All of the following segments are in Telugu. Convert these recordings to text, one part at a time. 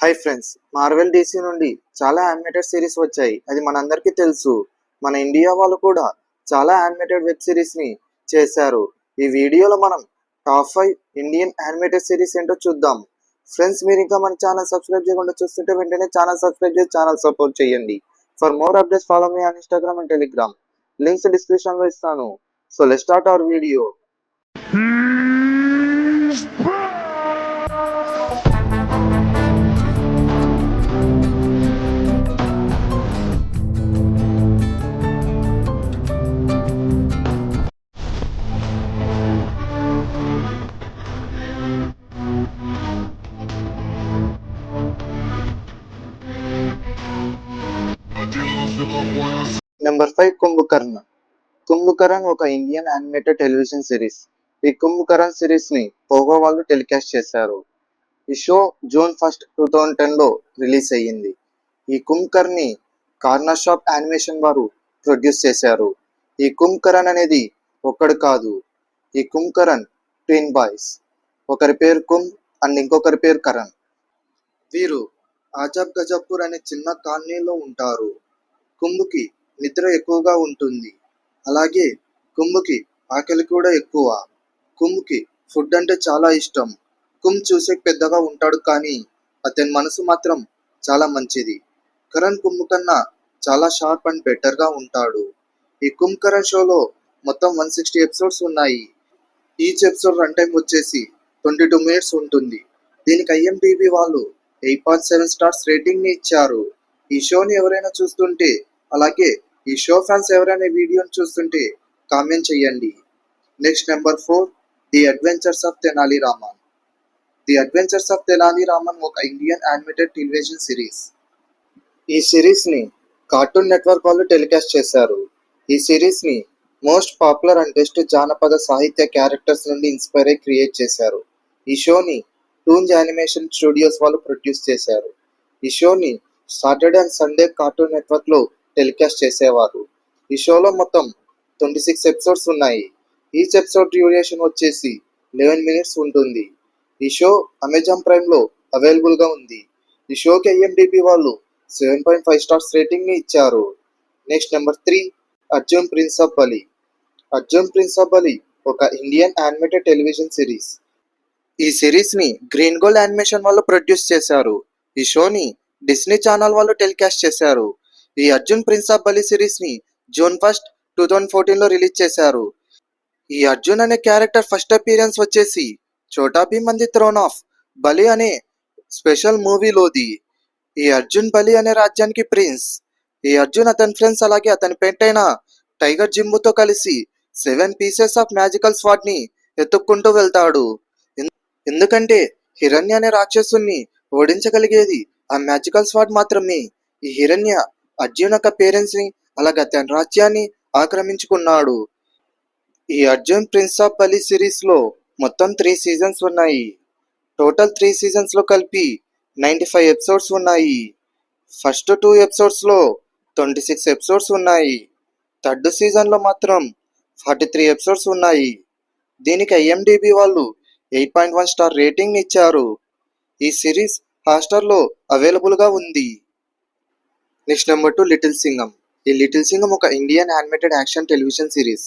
హాయ్ ఫ్రెండ్స్ మార్వెల్ డీసీ నుండి చాలా యానిమేటెడ్ సిరీస్ వచ్చాయి. అది మనందరికీ తెలుసు. మన ఇండియా వాళ్ళు కూడా చాలా యానిమేటెడ్ వెబ్ సిరీస్ని చేశారు. ఈ వీడియోలో మనం top five Indian animated series ఏంటో చూద్దాం. ఫ్రెండ్స్ మీరు ఇంకా మన ఛానల్ సబ్స్క్రైబ్ చేయకుండా చూస్తుంటే వెంటనే ఛానల్ సబ్స్క్రైబ్ చేసి ఛానల్ సపోర్ట్ చేయండి. For more updates follow me on Instagram and Telegram links డిస్క్రిప్షన్లో ఇస్తాను. So let start our video number five Kumbhakarna Kumbhakaran ఒక ఇండియన్ యానిమేటెడ్ టెలివిజన్ సిరీస్ ఈ కుంభకరణ్ సిరీస్ని పోగో వాళ్ళు టెలికాస్ట్ చేశారు. ఈ show June first two thousand టెన్లో రిలీజ్ అయ్యింది. ఈ కుంభకర్ణ్ని కార్నర్ షాప్ యానిమేషన్ వారు ప్రొడ్యూస్ చేశారు. ఈ కుంభకరణ్ అనేది ఒక్కడు కాదు. ఈ కుంభకరణ్ ట్విన్ బాయ్స్ ఒకరి పేరు కుంభ్ అండ్ ఇంకొకరి పేరు కరణ్ వీరు ఆజాబ్ గజాపూర్ అనే చిన్న కాలనీలో ఉంటారు. కుంభుకి నిద్ర ఎక్కువగా ఉంటుంది. అలాగే కుంభుకి ఆకలి కూడా ఎక్కువ. కుంభుకి ఫుడ్ అంటే చాలా ఇష్టం. కుంభ్ చూసే పెద్దగా ఉంటాడు కానీ అతని మనసు మాత్రం చాలా మంచిది. కరణ్ కుంభ్ కన్నా చాలా షార్ప్ అండ్ బెటర్గా ఉంటాడు. ఈ కుంభ్ కరణ్ షోలో మొత్తం వన్ సిక్స్టీ ఎపిసోడ్స్ ఉన్నాయి. ఈచ్ ఎపిసోడ్ రన్ టైం వచ్చేసి ట్వంటీ టూ మినిట్స్ ఉంటుంది. దీనికి ఐఎండిబి వాళ్ళు ఎయిట్ పాయింట్ సెవెన్ స్టార్స్ రేటింగ్ని ఇచ్చారు. ఈ షోని ఎవరైనా చూస్తుంటే అలాగే ఈ షో ఫ్యాన్స్ ఎవరైనా వీడియోని చూస్తుంటే కామెంట్ చేయండి. Next number four the adventures of Tenali Raman. The adventures of Tenali Raman ఒక ఇండియన్ యానిమేటెడ్ టెలివిజన్ సిరీస్. ఈ సిరీస్ని కార్టూన్ నెట్వర్క్ వాళ్ళు టెలికాస్ట్ చేశారు. ఈ సిరీస్ని మోస్ట్ పాపులర్ అండ్ బెస్ట్ జానపద సాహిత్య క్యారెక్టర్స్ నుండి ఇన్స్పైర్ అయి క్రియేట్ చేశారు. ఈ షోని టూన్స్ యానిమేషన్ స్టూడియోస్ వాళ్ళు ప్రొడ్యూస్ చేశారు. ఈ షోని సాటర్డే అండ్ సండే కార్టూన్ నెట్వర్క్లో టెలికాస్ట్ చేసేవారు. ఈ షోలో మొత్తం ట్వంటీ సిక్స్ ఎపిసోడ్స్ ఉన్నాయి. ఈచ్ ఎపిసోడ్ డ్యూరేషన్ వచ్చేసి లెవెన్ మినిట్స్ ఉంటుంది. ఈ షో అమెజాన్ ప్రైమ్లో అవైలబుల్గా ఉంది. ఈ షోకి ఐఎండిబి వాళ్ళు సెవెన్ పాయింట్ ఫైవ్ స్టార్స్ రేటింగ్ని ఇచ్చారు. Next number three Arjun prince of Bali. Arjun prince of బలి ఒక ఇండియన్ యానిమేటెడ్ టెలివిజన్ సిరీస్. ఈ సిరీస్ని గ్రీన్ గోల్డ్ యానిమేషన్ వాళ్ళు ప్రొడ్యూస్ చేశారు. ఈ షోని డిస్నీ ఛానల్ వాళ్ళు టెలికాస్ట్ చేశారు. ఈ అర్జున్ ప్రిన్స్ ఆఫ్ బలి సిరీస్ని జూన్ ఫస్ట్ టూ థౌజండ్ ఫోర్టీన్లో రిలీజ్ చేశారు. ఈ అర్జున్ అనే క్యారెక్టర్ ఫస్ట్ అపీరియన్స్ వచ్చేసి చోటా భీమ్ అంది థ్రోన్ ఆఫ్ బలి అనే స్పెషల్ మూవీలోది. ఈ అర్జున్ బలి అనే రాజ్యానికి ప్రిన్స్. ఈ అర్జున్ అతని ఫ్రెండ్స్ అలాగే అతని పెంట్ అయిన టైగర్ జిమ్ముతో కలిసి సెవెన్ పీసెస్ ఆఫ్ మ్యాజికల్ స్వాడ్ని ఎత్తుక్కుంటూ వెళ్తాడు. ఎందుకంటే హిరణ్య అనే రాక్షసుని ఓడించగలిగేది ఆ మ్యాజికల్ స్వాడ్ మాత్రమే. ఈ హిరణ్య అర్జున్ యొక్క పేరెంట్స్ని అలాగే తన రాజ్యాన్ని ఆక్రమించుకున్నాడు. ఈ అర్జున్ ప్రిన్స్ ఆఫ్ బలి సిరీస్లో మొత్తం త్రీ సీజన్స్ ఉన్నాయి. టోటల్ త్రీ సీజన్స్లో కలిపి నైంటీ ఫైవ్ ఎపిసోడ్స్ ఉన్నాయి. ఫస్ట్ టూ ఎపిసోడ్స్లో ట్వంటీ సిక్స్ ఎపిసోడ్స్ ఉన్నాయి. థర్డ్ సీజన్లో మాత్రం ఫార్టీ త్రీ ఎపిసోడ్స్ ఉన్నాయి. దీనికి ఐఎండిబి వాళ్ళు eight point one star rating ఇచ్చారు. ఈ సిరీస్ హాట్స్టార్లో అవైలబుల్గా ఉంది. Next number two little Singham. ఈ లిటిల్ సింగం ఒక Indian animated action television series.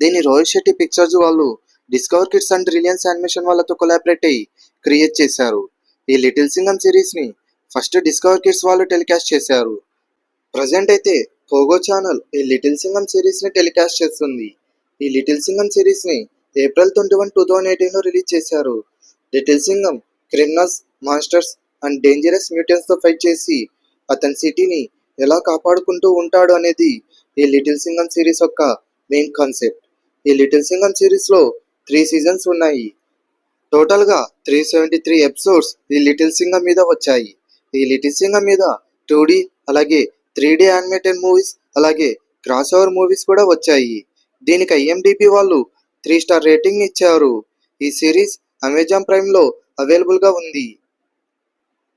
దీన్ని రోహిత్ శెట్టి పిక్చర్స్ వాళ్ళు Discover kids and Reliance animation వాళ్ళతో కొలాబరేట్ అయ్యి క్రియేట్ చేశారు. ఈ లిటిల్ సింగం సిరీస్ని ఫస్ట్ డిస్కవర్ కిడ్స్ వాళ్ళు టెలికాస్ట్ చేశారు. ప్రజెంట్ అయితే పోగో ఛానల్ ఈ లిటిల్ సింగం సిరీస్ని టెలికాస్ట్ చేస్తుంది. ఈ little Singham సిరీస్ని April twenty one two thousand ఎయిటీన్లో రిలీజ్ చేశారు. Little Singham criminals masters and dangerous మ్యూటెంట్స్తో fight చేసి అతని సిటీని ఎలా కాపాడుకుంటూ ఉంటాడు అనేది ఈ లిటిల్ సింగం సిరీస్ యొక్క మెయిన్ కాన్సెప్ట్ ఈ లిటిల్ సింగం సిరీస్లో త్రీ సీజన్స్ ఉన్నాయి. టోటల్గా త్రీ సెవెంటీ త్రీ ఎపిసోడ్స్ ఈ లిటిల్ సింగం మీద వచ్చాయి. ఈ లిటిల్ సింగం మీద టూ డి అలాగే త్రీ డి యానిమేటెడ్ మూవీస్ అలాగే క్రాస్ ఓవర్ మూవీస్ కూడా వచ్చాయి. దీనికి ఐఎండిబి వాళ్ళు త్రీ స్టార్ రేటింగ్ ఇచ్చారు. ఈ సిరీస్ అమెజాన్ ప్రైమ్లో అవైలబుల్గా ఉంది.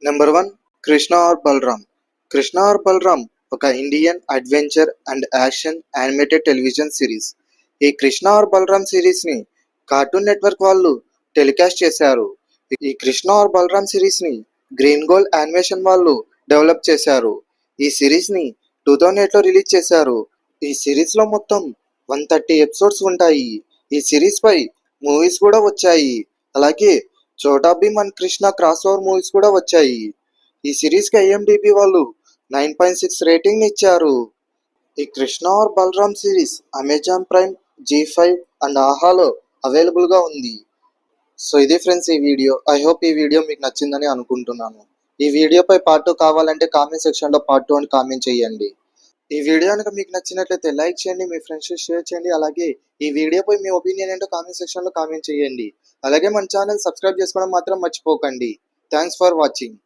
Number one Krishna are Balram Krishna are Balram ఒక Indian adventure and action animated television series ఈ కృష్ణ ఆర్ బలరామ్ సిరీస్ని కార్టూన్ నెట్వర్క్ వాళ్ళు టెలికాస్ట్ చేశారు. ఈ కృష్ణ ఆర్ బలరామ్ సిరీస్ని గ్రీన్ గోల్డ్ యానిమేషన్ వాళ్ళు డెవలప్ చేశారు. ఈ సిరీస్ని టూ థౌజండ్ ఎయిట్లో రిలీజ్ చేశారు. ఈ సిరీస్లో మొత్తం వన్ థర్టీ ఎపిసోడ్స్ ఉంటాయి. ఈ సిరీస్ పై మూవీస్ కూడా వచ్చాయి. అలాగే Chhota Bheem and Krishna crossover movies కూడా వచ్చాయి. ఈ సిరీస్కి ఐఎండిబి వాళ్ళు నైన్ పాయింట్ సిక్స్ రేటింగ్ ఇచ్చారు. ఈ Krishna or Balram series Amazon prime Zee five and ఆహాలో అవైలబుల్గా ఉంది. సో ఇది ఫ్రెండ్స్ ఈ వీడియో. ఐ హోప్ ఈ వీడియో మీకు నచ్చిందని అనుకుంటున్నాను. ఈ వీడియోపై పార్ట్ టూ కావాలంటే కామెంట్ సెక్షన్లో పార్ట్ టూ అని కామెంట్ చేయండి. ఈ వీడియో కనుక మీకు నచ్చినట్లయితే లైక్ చేయండి మీ ఫ్రెండ్స్ షేర్ చేయండి. అలాగే ఈ వీడియోపై మీ ఒపీనియన్ ఏంటో కామెంట్ సెక్షన్లో కామెంట్ చేయండి. అలాగే మన ఛానల్ సబ్స్క్రైబ్ చేసుకోవడం మాత్రం మర్చిపోకండి. Thanks for watching.